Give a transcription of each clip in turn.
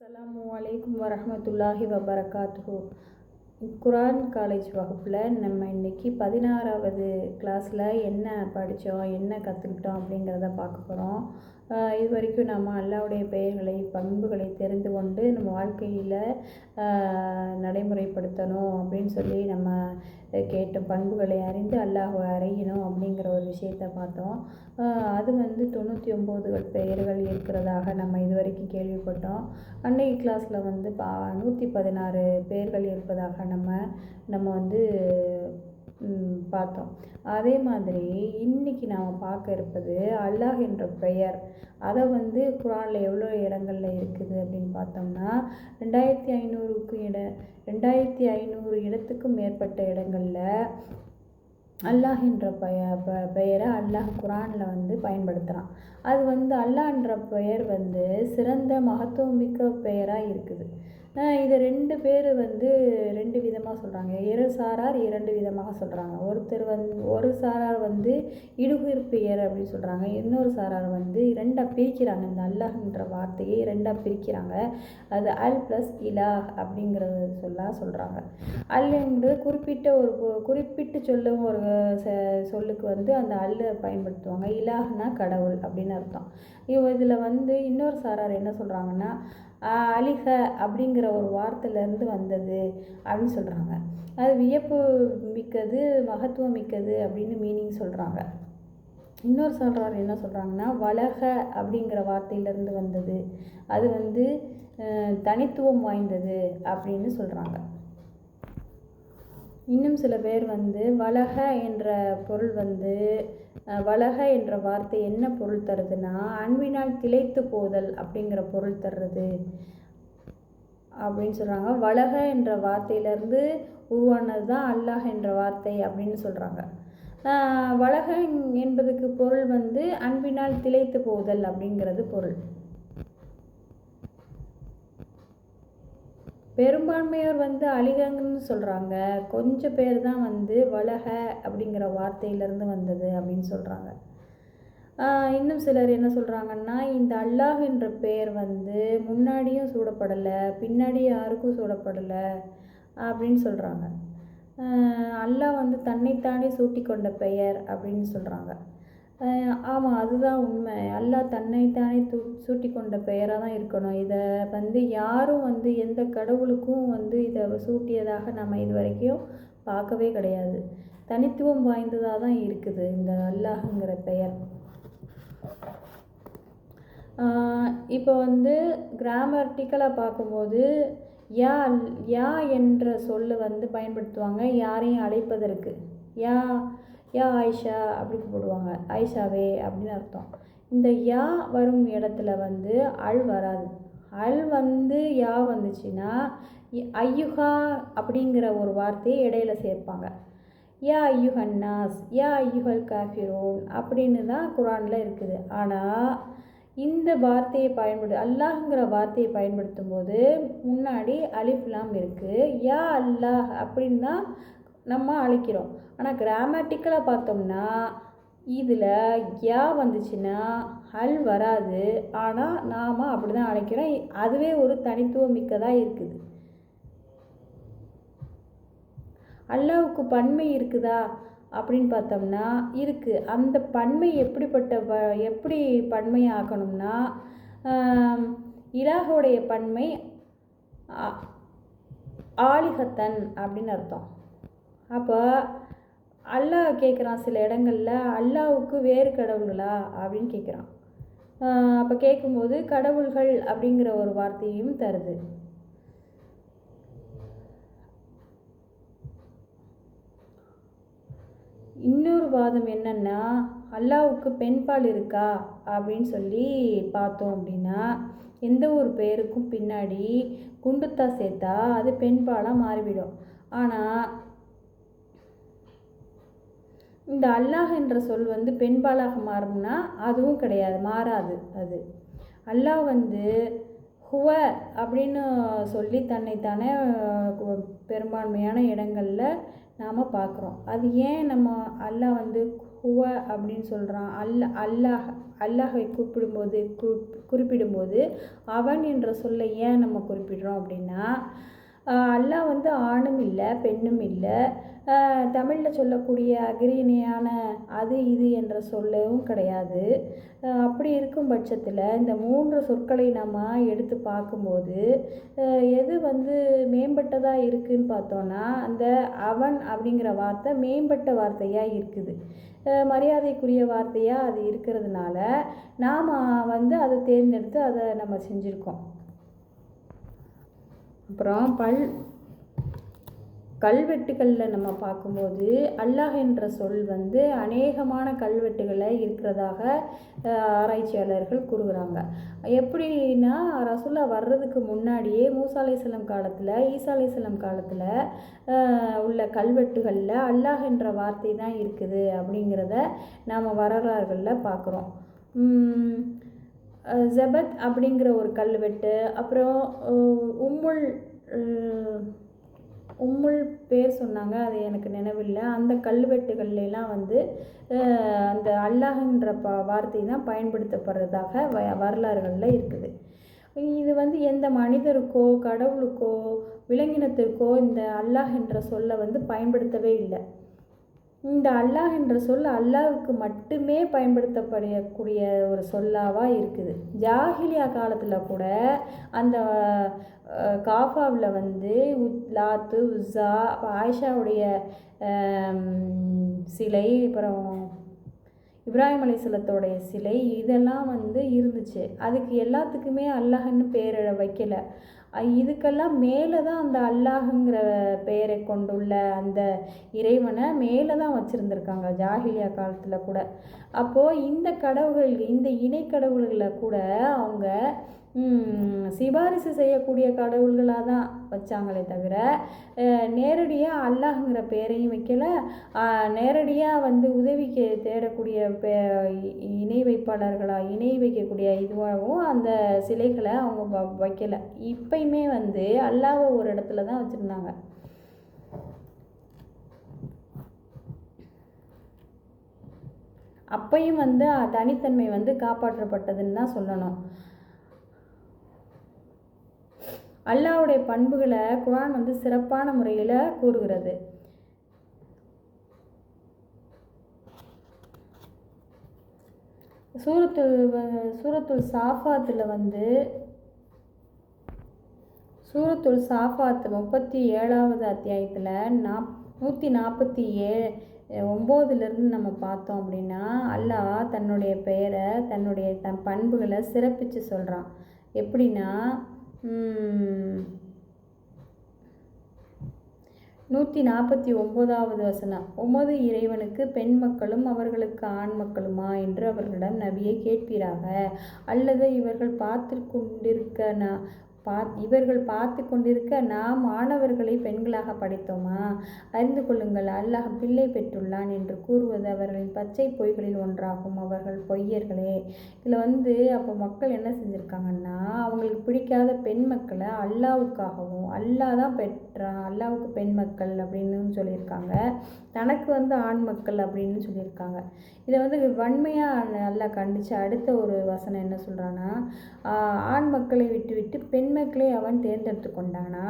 அஸ்லாம் வலைக்கம் வரமத்துல்லாஹி வபரகாத்து குரான் காலேஜ் வகுப்பில் நம்ம இன்னைக்கு பதினாறாவது கிளாஸில் என்ன படித்தோம் என்ன கற்றுக்கிட்டோம் அப்படிங்கிறத பார்க்க போகிறோம் இது வரைக்கும் நம்ம அல்லாவுடைய பெயர்களை பண்புகளை தெரிந்து கொண்டு நம்ம வாழ்க்கையில் நடைமுறைப்படுத்தணும் அப்படின்னு சொல்லி நம்ம கேட்ட பண்புகளை அறிந்து அல்லாஹை அறியணும் அப்படிங்கிற ஒரு விஷயத்த பார்த்தோம். அது வந்து தொண்ணூற்றி ஒம்பது பெயர்கள் இருக்கிறதாக நம்ம இது வரைக்கும் கேள்விப்பட்டோம். அன்னைக்கு கிளாஸில் வந்து பா நூற்றி பதினாறு பெயர்கள் இருப்பதாக நம்ம நம்ம வந்து பார்த்தோம். அதே மாதிரி இன்னைக்கு நாம் பார்க்க இருப்பது அல்லாஹ் என்ற பெயர். அதை வந்து குரானில் எவ்வளோ இடங்களில் இருக்குது அப்படின்னு பார்த்தோம்னா ரெண்டாயிரத்தி ஐநூறுக்கும் இட ரெண்டாயிரத்தி ஐநூறு இடத்துக்கும் மேற்பட்ட இடங்களில் அல்லாஹ் என்ற பெய பெயரை அல்லாஹ் குரானில் வந்து பயன்படுத்துகிறான் அது வந்து அல்லாஹ்ன்ற பெயர் வந்து சிறந்த மகத்துவமிக்க பெயராக இருக்குது. இதை ரெண்டு பேர் வந்து ரெண்டு விதமாக சொல்கிறாங்க இரு சாரார் இரண்டு விதமாக சொல்கிறாங்க ஒருத்தர் வந் ஒரு சாரார் வந்து இடுகுயிர் அப்படின்னு சொல்கிறாங்க இன்னொரு சாரார் வந்து இரண்டாக பிரிக்கிறாங்க. இந்த அல்லஹ்ன்ற வார்த்தையை ரெண்டாக பிரிக்கிறாங்க. அது அல் ப்ளஸ் இலாஹ் அப்படிங்கிறத சொல்லாக சொல்கிறாங்க அல்லுங்கிறது குறிப்பிட்ட ஒரு குறிப்பிட்டு சொல்லும் ஒரு சொல்லுக்கு வந்து அந்த அல்லு பயன்படுத்துவாங்க. இலாஹ்னா கடவுள் அப்படின்னு அர்த்தம். இதில் வந்து இன்னொரு சாரார் என்ன சொல்கிறாங்கன்னா அழிக அப்படிங்கிற ஒரு வார்த்தையிலேருந்து வந்தது அப்படின்னு சொல்கிறாங்க அது வியப்பு மிக்கது மகத்துவம் மிக்கது அப்படின்னு மீனிங் சொல்கிறாங்க இன்னொரு சொல்கிறார் என்ன சொல்கிறாங்கன்னா வளக அப்படிங்கிற வார்த்தையிலேருந்து வந்தது. அது வந்து தனித்துவம் வாய்ந்தது அப்படின்னு சொல்கிறாங்க இன்னும் சில பேர் வந்து வளக என்ற பொருள் வந்து வளக என்ற வார்த்தை என்ன பொருள் தருதுன்னா அன்பினால் திளைத்து போதல் அப்படிங்கிற பொருள் தர்றது அப்படின்னு சொல்கிறாங்க வளக என்ற வார்த்தையிலேருந்து உருவானது தான் அல்லாஹ் என்ற வார்த்தை அப்படின்னு சொல்கிறாங்க வளக என்பதுக்கு பொருள் வந்து அன்பினால் திளைத்து போதல் அப்படிங்கிறது பொருள். பெரும்பான்மையோர் வந்து அழிகங்கன்னு சொல்கிறாங்க கொஞ்சம் பேர் தான் வந்து வலக அப்படிங்கிற வார்த்தையிலேருந்து வந்தது அப்படின்னு சொல்கிறாங்க இன்னும் சிலர் என்ன சொல்கிறாங்கன்னா இந்த அல்லாஹ் என்ற பெயர் வந்து முன்னாடியும் சூடப்படலை பின்னாடி யாருக்கும் சூடப்படலை அப்படின்னு சொல்கிறாங்க அல்லாஹ் வந்து தன்னைத்தானே சூட்டி கொண்ட பெயர் அப்படின்னு சொல்கிறாங்க ஆமாம் அதுதான் உண்மை. அல்லாஹ் தன்னைத்தானே தூ சூட்டி கொண்ட பெயராக தான் இருக்கணும். இதை வந்து யாரும் வந்து எந்த கடவுளுக்கும் வந்து இதை சூட்டியதாக நம்ம இது வரைக்கும் பார்க்கவே கிடையாது. தனித்துவம் வாய்ந்ததாக தான் இருக்குது இந்த அல்லாஹுங்கிற பெயர். இப்போ வந்து கிராமர்டிக்கலாக பார்க்கும்போது யா யா என்ற சொல்லை வந்து பயன்படுத்துவாங்க. யாரையும் அழைப்பதற்கு. யா யா ஆயிஷா அப்படின்னு போடுவாங்க. ஆயிஷாவே அப்படின்னு அர்த்தம். இந்த யா வரும் இடத்துல வந்து அல் வராது. அல் வந்து யா வந்துச்சுன்னா ஐயுகா அப்படிங்கிற ஒரு வார்த்தையை இடையில சேர்ப்பாங்க. யா ஐயுஹன்னாஸ் யா ஐயுஹல் காஃபிரோன் அப்படின்னு தான் குரானில் இருக்குது. ஆனால் இந்த வார்த்தையை பயன்படு அல்லாஹ்ங்கிற வார்த்தையை பயன்படுத்தும் போது முன்னாடி அலிஃப்லாம் இருக்குது யா அல்லாஹ் அப்படின்னு தான் நம்ம அழைக்கிறோம். ஆனால் கிராமட்டிக்கலாக பார்த்தோம்னா இதில் யா வந்துச்சுன்னா அல் வராது. ஆனால் நாம் அப்படி தான் அழைக்கிறோம். அதுவே ஒரு தனித்துவம் மிக்கதாக இருக்குது. அல்லாவுக்கு பன்மை இருக்குதா அப்படின்னு பார்த்தோம்னா இருக்குது அந்த பன்மை எப்படிப்பட்ட ப எப்படி பன்மை ஆக்கணும்னா இலாகோடைய பன்மை ஆலிகத்தன் அப்படின்னு அர்த்தம். அப்போ அல்லாஹ் கேட்குறான் சில இடங்களில் அல்லாவுக்கு வேறு கடவுள்களா? அப்படின்னு கேட்குறான். அப்போ கேட்கும்போது கடவுள்கள் அப்படிங்கிற ஒரு வார்த்தையும் தருது. இன்னொரு வாதம் என்னென்னா அல்லாவுக்கு பெண்பால் இருக்கா? அப்படின்னு சொல்லி பார்த்தோம் அப்படின்னா எந்த ஒரு பெயருக்கும் பின்னாடி குண்டுத்தா சேர்த்தா அது பெண்பாலாக மாறிவிடும். ஆனால் இந்த அல்லாஹ் என்ற சொல் வந்து பெண்பாலாக மாறும்னா அதுவும் கிடையாது மாறாது அது. அல்லாஹ் வந்து ஹுவ அப்படின்னு சொல்லி தன்னைத்தானே பெரும்பான்மையான இடங்களில் நாம் பார்க்குறோம் அது ஏன் நம்ம அல்லாஹ் வந்து ஹுவ அப்படின்னு சொல்கிறான் அல்ல அல்லாஹ் அல்லாஹை கூப்பிடும்போது கு குறிப்பிடும்போது அவன் என்ற சொல்லை ஏன் நம்ம குறிப்பிடுறோம் அப்படின்னா அல்லாஹ் வந்து ஆணும் இல்லை பெண்ணும் இல்லை. தமிழில் சொல்லக்கூடிய அகிரிணையான அது இது என்ற சொல்லவும் கிடையாது. அப்படி இருக்கும் பட்சத்தில் இந்த மூன்று சொற்களை நம்ம எடுத்து பார்க்கும்போது எது வந்து மேம்பட்டதாக இருக்குதுன்னு பார்த்தோன்னா அந்த அவன் அப்படிங்கிற வார்த்தை மேம்பட்ட வார்த்தையாக இருக்குது. மரியாதைக்குரிய வார்த்தையாக அது இருக்கிறதுனால நாம் வந்து அதை தேர்ந்தெடுத்து அதை நம்ம செஞ்சுருக்கோம். அப்புறம் பல் கல்வெட்டுகளில் நம்ம பார்க்கும்போது அல்லாஹ் என்ற சொல் வந்து அநேகமான கல்வெட்டுகளை இருக்கிறதாக ஆராய்ச்சியாளர்கள் கூறுகிறாங்க. எப்படின்னா ரசுல்லா வர்றதுக்கு முன்னாடியே மூசா அலைசலம் காலத்தில் ஈசா அலைசலம் காலத்தில் உள்ள கல்வெட்டுகளில் அல்லாஹ் என்ற வார்த்தை தான் இருக்குது அப்படிங்கிறத நாம் வரலாறுகளில் பார்க்குறோம். ஜபத் அப்படிங்கிற ஒரு கல்வெட்டு அப்புறம் உம்முல் உம்முல் பேர் சொன்னாங்க அது எனக்கு நினைவில்லை. அந்த கல்வெட்டுகள்லாம் வந்து அந்த அல்லாஹ்ன்ற ப வார்த்தை தான் பயன்படுத்தப்படுறதாக வ வரலாறுகளில் இருக்குது. இது வந்து எந்த மனிதருக்கோ கடவுளுக்கோ விலங்கினத்திற்கோ இந்த அல்லாஹ் என்ற சொல்லை வந்து பயன்படுத்தவே இல்லை. இந்த அல்லாஹ் என்ற சொல் அல்லாஹுக்கு மட்டுமே பயன்படுத்தப்படக்கூடிய ஒரு சொல்லாவாக இருக்குது. ஜாகிலியா காலத்தில் கூட அந்த காஃபாவில் வந்து லாத்து உஸா ஆயிஷாவுடைய சிலை அப்புறம் இப்ராஹிம் அலிசலத்தோடைய சிலை இதெல்லாம் வந்து இருந்துச்சு. அதுக்கு எல்லாத்துக்குமே அல்லாஹன்னு பேர் வைக்கலை. இதுக்கெல்லாம் மேலே தான் அந்த அல்லாஹுங்கிற பெயரை கொண்டுள்ள அந்த இறைவனை மேலே தான் வச்சுருந்துருக்காங்க ஜாகிலியா காலத்தில் கூட. அப்போது இந்த கடவுள்கள் இந்த இணை கடவுள்களை கூட அவங்க சிபாரிசு செய்யக்கூடிய கடவுள்களாக தான் வச்சாங்களே தவிர நேரடியாக அல்லாஹுங்கிற பேரையும் வைக்கல. நேரடியாக வந்து உதவிக்கு தேடக்கூடிய பே இணை வைப்பாளர்களாக இணை வைக்கக்கூடிய இதுவாகவும் அந்த சிலைகளை அவங்க வைக்கலை. இப்பயுமே வந்து அல்லாவை ஒரு இடத்துல தான் வச்சுருந்தாங்க. அப்பையும் வந்து தனித்தன்மை வந்து காப்பாற்றப்பட்டதுன்னு தான் சொல்லணும். அல்லாவுடைய பண்புகளை குரான் வந்து சிறப்பான முறையில் கூறுகிறது. சூரத்துல் சூரத்துல் சாஃபாத்தில் வந்து சூரத்துல் சாஃபாத் முப்பத்தி ஏழாவது அத்தியாயத்தில் நாப் நூற்றி நாற்பத்தி ஏழு ஒம்போதுலேருந்து நம்ம பார்த்தோம் அப்படின்னா அல்லாஹ் தன்னுடைய பெயரை தன்னுடைய தன் பண்புகளை சிறப்பித்து சொல்கிறான் எப்படின்னா நூற்றி நாற்பத்தி ஒம்போதாவது வசனம். உமது இறைவனுக்கு பெண் மக்களும் அவர்களுக்கு ஆண் மக்களுமா என்று அவர்களிடம் நபியை கேட்பீராக? அல்லது இவர்கள் பார்த்து கொண்டிருக்க நான் பா இவர்கள் பார்த்து கொண்டிருக்க நாம் மாணவர்களை பெண்களாக படைத்தோமா? அறிந்து கொள்ளுங்கள் அல்லாஹ் பிள்ளை பெற்றுள்ளான் என்று கூறுவது அவர்களின் பச்சை பொய்களில் ஒன்றாகும். அவர்கள் பொய்யர்களே. இதில் வந்து அப்போ மக்கள் என்ன செஞ்சுருக்காங்கன்னா அவங்களுக்கு பிடிக்காத பெண் மக்களை அல்லாவுக்காகவும் அல்லாஹ் தான் பெற்றான் அல்லாவுக்கு பெண் மக்கள் அப்படின்னு சொல்லியிருக்காங்க. தனக்கு வந்து ஆண் மக்கள் அப்படின்னு சொல்லியிருக்காங்க. இதை வந்து வன்மையாக நல்லா கண்டித்து அடுத்த ஒரு வசனம் என்ன சொல்கிறான்னா ஆண் மக்களை விட்டுவிட்டு பெண் பெண்மக்களை அவன் தேர்ந்தெடுத்து கொண்டானா?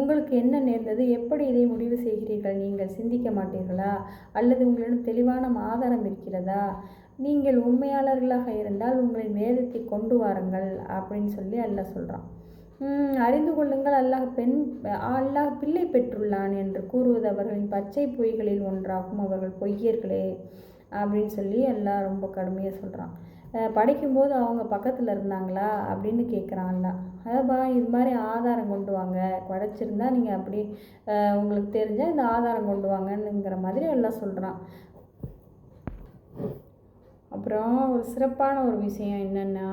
உங்களுக்கு என்ன நேர்ந்தது? எப்படி இதை முடிவு செய்கிறீர்கள்? நீங்கள் சிந்திக்க மாட்டீர்களா? அல்லது உங்களிடம் தெளிவான ஆதாரம் இருக்கிறதா? நீங்கள் உண்மையாளர்களாக இருந்தால் உங்களின் வேதத்தை கொண்டு வாருங்கள் அப்படின்னு சொல்லி அல்ல சொல்கிறான் அறிந்து கொள்ளுங்கள். அல்லாஹ் பெண் அல்லாஹ் பிள்ளை பெற்றுள்ளான் என்று கூறுவது அவர்களின் பச்சை பொய்களில் ஒன்றாகும். அவர்கள் பொய்யர்களே அப்படின்னு சொல்லி எல்லாம் ரொம்ப கடுமையாக சொல்கிறான் படிக்கும்போது அவங்க பக்கத்தில் இருந்தாங்களா அப்படின்னு கேட்குறான் அல்லா அதான்ப்பா இது மாதிரி ஆதாரம் கொண்டு வாங்க. குறைச்சிருந்தா நீங்கள் அப்படி உங்களுக்கு தெரிஞ்சால் இந்த ஆதாரம் கொண்டு வாங்கன்னுங்கிற மாதிரி எல்லாம் சொல்கிறான் அப்புறம் ஒரு சிறப்பான ஒரு விஷயம் என்னென்னா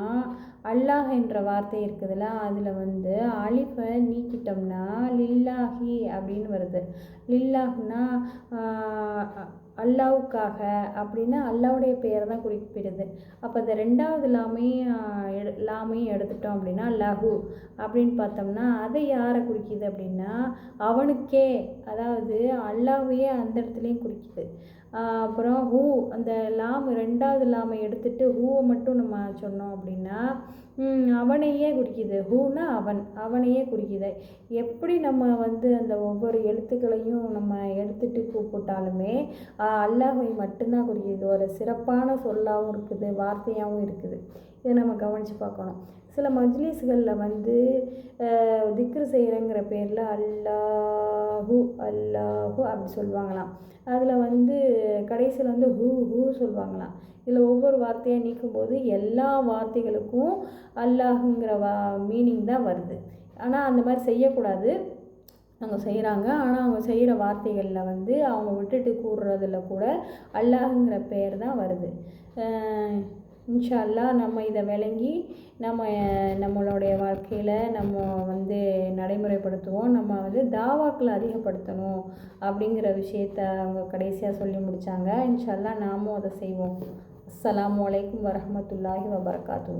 அல்லாஹ் என்ற வார்த்தை இருக்குதுல்ல அதில் வந்து அழிப்பை நீக்கிட்டோம்னா லில்லாஹி அப்படின்னு வருது. லில்லாஹ்னா அல்லாவுக்காக அப்படின்னா அல்லாவுடைய பெயரை தான் குறிப்பிடுது. அப்போ இந்த ரெண்டாவது லாமையும் எடு லாமையும் எடுத்துட்டோம் அப்படின்னா லஹு அப்படின்னு பார்த்தோம்னா அதை யாரை குறிக்கிது அப்படின்னா அவனுக்கே அதாவது அல்லாவையே அந்த இடத்துலையும் குறிக்குது. அப்புறம் ஹூ அந்த லாம் ரெண்டாவது லாமை எடுத்துட்டு ஹூவை மட்டும் நம்ம சொன்னோம் அப்படின்னா அவனையே குறிக்குது. ஹூனா அவன் அவனையே குறிக்குது. எப்படி நம்ம வந்து அந்த ஒவ்வொரு எழுத்துக்களையும் நம்ம எடுத்துட்டு கூப்பிட்டாலுமே அல்லாஹை மட்டும்தான் குறிக்குது. ஒரு சிறப்பான சொல்லாகவும் இருக்குது வார்த்தையாகவும் இருக்குது. இதை நம்ம கவனித்து பார்க்கணும். சில மஜ்லீஸ்களில் வந்து திக்ரு செய்கிறங்கிற பேரில் அல்லாஹு அல்லாஹு அப்படி சொல்லுவாங்களாம் அதில் வந்து கடைசியில் வந்து ஹூ ஹூ சொல்லுவாங்களாம் இதில் ஒவ்வொரு வார்த்தையாக நீக்கும்போது எல்லா வார்த்தைகளுக்கும் அல்லாஹுங்கிற வா மீனிங் தான் வருது. ஆனால் அந்த மாதிரி செய்யக்கூடாது. அவங்க செய்கிறாங்க ஆனால் அவங்க செய்கிற வார்த்தைகளில் வந்து அவங்க விட்டுட்டு கூறுறதுல கூட அல்லாஹுங்கிற பெயர் தான் வருது. இன்ஷா அல்லா நம்ம இதை விளங்கி நம்ம நம்மளுடைய வாழ்க்கையில் நம்ம வந்து நடைமுறைப்படுத்துவோம். நம்ம வந்து தாவாக்களை அதிகப்படுத்தணும் அப்படிங்கிற விஷயத்த அவங்க கடைசியாக சொல்லி முடித்தாங்க இன்ஷா அல்லா நாமும் அதை செய்வோம். அஸ்லாம் அலைக்கும் வரஹமத்துல்லாஹி வபர்காத்து